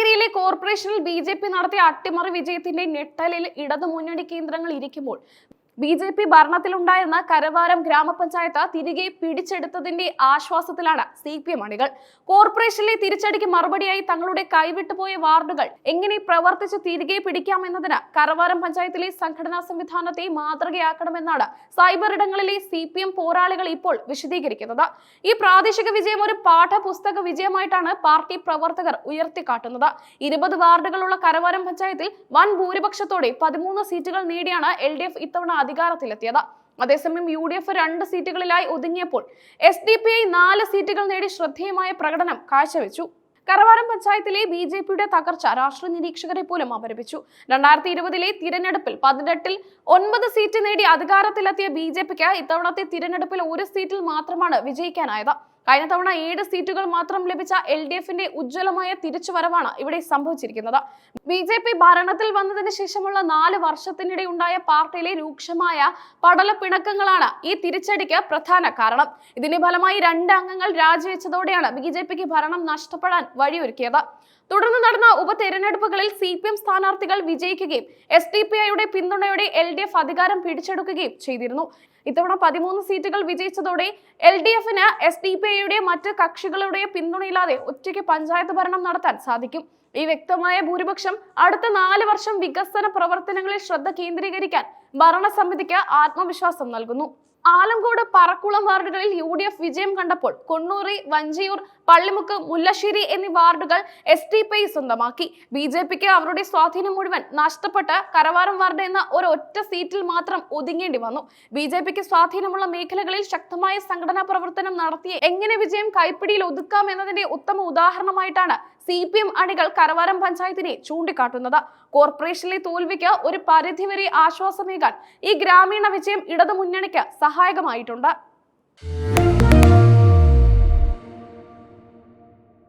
മലയനഗരിയിലെ കോർപ്പറേഷനിൽ B J P നടത്തിയ അട്ടിമറി വിജയത്തിന്റെ ഞെട്ടലിൽ ഇടതുമുന്നണി കേന്ദ്രങ്ങൾ ഇരിക്കുമ്പോൾ ബി ജെ പി ഭരണത്തിലുണ്ടായിരുന്ന കരവാരം ഗ്രാമപഞ്ചായത്ത് തിരികെ പിടിച്ചെടുത്തതിന്റെ ആശ്വാസത്തിലാണ് സി പി എം അണികൾ. കോർപ്പറേഷനിലെ തിരിച്ചടിക്ക് മറുപടിയായി തങ്ങളുടെ കൈവിട്ടുപോയ വാർഡുകൾ എങ്ങനെ പ്രവർത്തിച്ച് തിരികെ പിടിക്കാം പിടിക്കാമെന്നതിന് കരവാരം പഞ്ചായത്തിലെ സംഘടനാ സംവിധാനത്തെ മാതൃകയാക്കണമെന്നാണ് സൈബർ ഇടങ്ങളിലെ സി പി എം പോരാളികൾ ഇപ്പോൾ വിശദീകരിക്കുന്നത്. ഈ പ്രാദേശിക വിജയം ഒരു പാഠപുസ്തക വിജയമായിട്ടാണ് പാർട്ടി പ്രവർത്തകർ ഉയർത്തിക്കാട്ടുന്നത്. ഇരുപത് വാർഡുകളുള്ള കരവാരം പഞ്ചായത്തിൽ വൻ ഭൂരിപക്ഷത്തോടെ പതിമൂന്ന് സീറ്റുകൾ നേടിയാണ് എൽ ഡി എഫ് ഇത്തവണ അധികാരത്തിലെത്തിയത്. അതേസമയം യു ഡി എഫ് രണ്ട് സീറ്റുകളിലായി ഒതുങ്ങിയപ്പോൾ എസ് ഡി പി ഐ നാല് സീറ്റുകൾ നേടി ശ്രദ്ധേയമായ പ്രകടനം കാഴ്ചവെച്ചു. കറവാരം പഞ്ചായത്തിലെ ബി ജെ പിയുടെ തകർച്ച രാഷ്ട്രീയ നിരീക്ഷകരെ പോലും അപരപിച്ചു. രണ്ടായിരത്തി ഇരുപതിലെ തിരഞ്ഞെടുപ്പിൽ പതിനെട്ടിൽ ഒൻപത് സീറ്റ് നേടി അധികാരത്തിലെത്തിയ ബി ജെ പിക്ക് ഇത്തവണത്തെ തിരഞ്ഞെടുപ്പിൽ ഒരു സീറ്റിൽ മാത്രമാണ് വിജയിക്കാനായത്. കഴിഞ്ഞ തവണ ഏഴ് സീറ്റുകൾ മാത്രം ലഭിച്ച എൽ ഡി എഫിന്റെ ഉജ്ജ്വലമായ തിരിച്ചുവരവാണ് ഇവിടെ സംഭവിച്ചിരിക്കുന്നത്. ബി ജെ പി ഭരണത്തിൽ വന്നതിന് ശേഷമുള്ള നാല് വർഷത്തിനിടെ ഉണ്ടായ പാർട്ടിയിലെ രൂക്ഷമായ പടലപ്പിണക്കങ്ങളാണ് ഈ തിരിച്ചടിക്ക് പ്രധാന കാരണം. ഇതിന്റെ ഫലമായി രണ്ട് അംഗങ്ങൾ രാജിവെച്ചതോടെയാണ് ബി ജെ പിക്ക് ഭരണം നഷ്ടപ്പെടാൻ വഴിയൊരുക്കിയത്. തുടർന്ന് നടന്ന ഉപതെരഞ്ഞെടുപ്പുകളിൽ സി പി എം സ്ഥാനാർത്ഥികൾ വിജയിക്കുകയും എസ് ഡി പി ഐയുടെ പിന്തുണയോടെ എൽ ഡി എഫ് അധികാരം പിടിച്ചെടുക്കുകയും ചെയ്തിരുന്നു. ഇത്തവണ പതിമൂന്ന് സീറ്റുകൾ വിജയിച്ചതോടെ എൽ ഡി എഫിന് എസ് ഡി പി ഐയുടെ മറ്റ് കക്ഷികളുടെ പിന്തുണയില്ലാതെ ഒറ്റയ്ക്ക് പഞ്ചായത്ത് ഭരണം നടത്താൻ സാധിക്കും. ഈ വ്യക്തമായ ഭൂരിപക്ഷം അടുത്ത നാല് വർഷം വികസന പ്രവർത്തനങ്ങളിൽ ശ്രദ്ധ കേന്ദ്രീകരിക്കാൻ ഭരണസമിതിക്ക് ആത്മവിശ്വാസം നൽകുന്നു. ആലങ്കോട് പറക്കുളം വാർഡുകളിൽ യു ഡി എഫ് വിജയം കണ്ടപ്പോൾ കൊണ്ണൂറി വഞ്ചിയൂർ പള്ളിമുക്ക് മുല്ലശ്ശേരി എന്നീ വാർഡുകൾ എസ് ടി പി സ്വന്തമാക്കി. ബി ജെ പിക്ക് അവരുടെ സ്വാധീനം മുഴുവൻ നഷ്ടപ്പെട്ട് കരവാരം വാർഡ് എന്ന ഒരു ഒറ്റ സീറ്റിൽ മാത്രം ഒതുങ്ങേണ്ടി വന്നു. ബി ജെ പിക്ക് സ്വാധീനമുള്ള മേഖലകളിൽ ശക്തമായ സംഘടനാ പ്രവർത്തനം നടത്തി എങ്ങനെ വിജയം കൈപ്പിടിയിൽ ഒതുക്കാം എന്നതിന്റെ ഉത്തമ ഉദാഹരണമായിട്ടാണ് സി പി എം അണികൾ കരവാരം പഞ്ചായത്തിനെ ചൂണ്ടിക്കാട്ടുന്നത്. കോർപ്പറേഷനിലെ തോൽവിക്ക് ഒരു പരിധിവരെ ആശ്വാസമേകാൻ ഈ ഗ്രാമീണ വിജയം ഇടതു മുന്നണിക്ക് സഹായകമായിട്ടുണ്ട്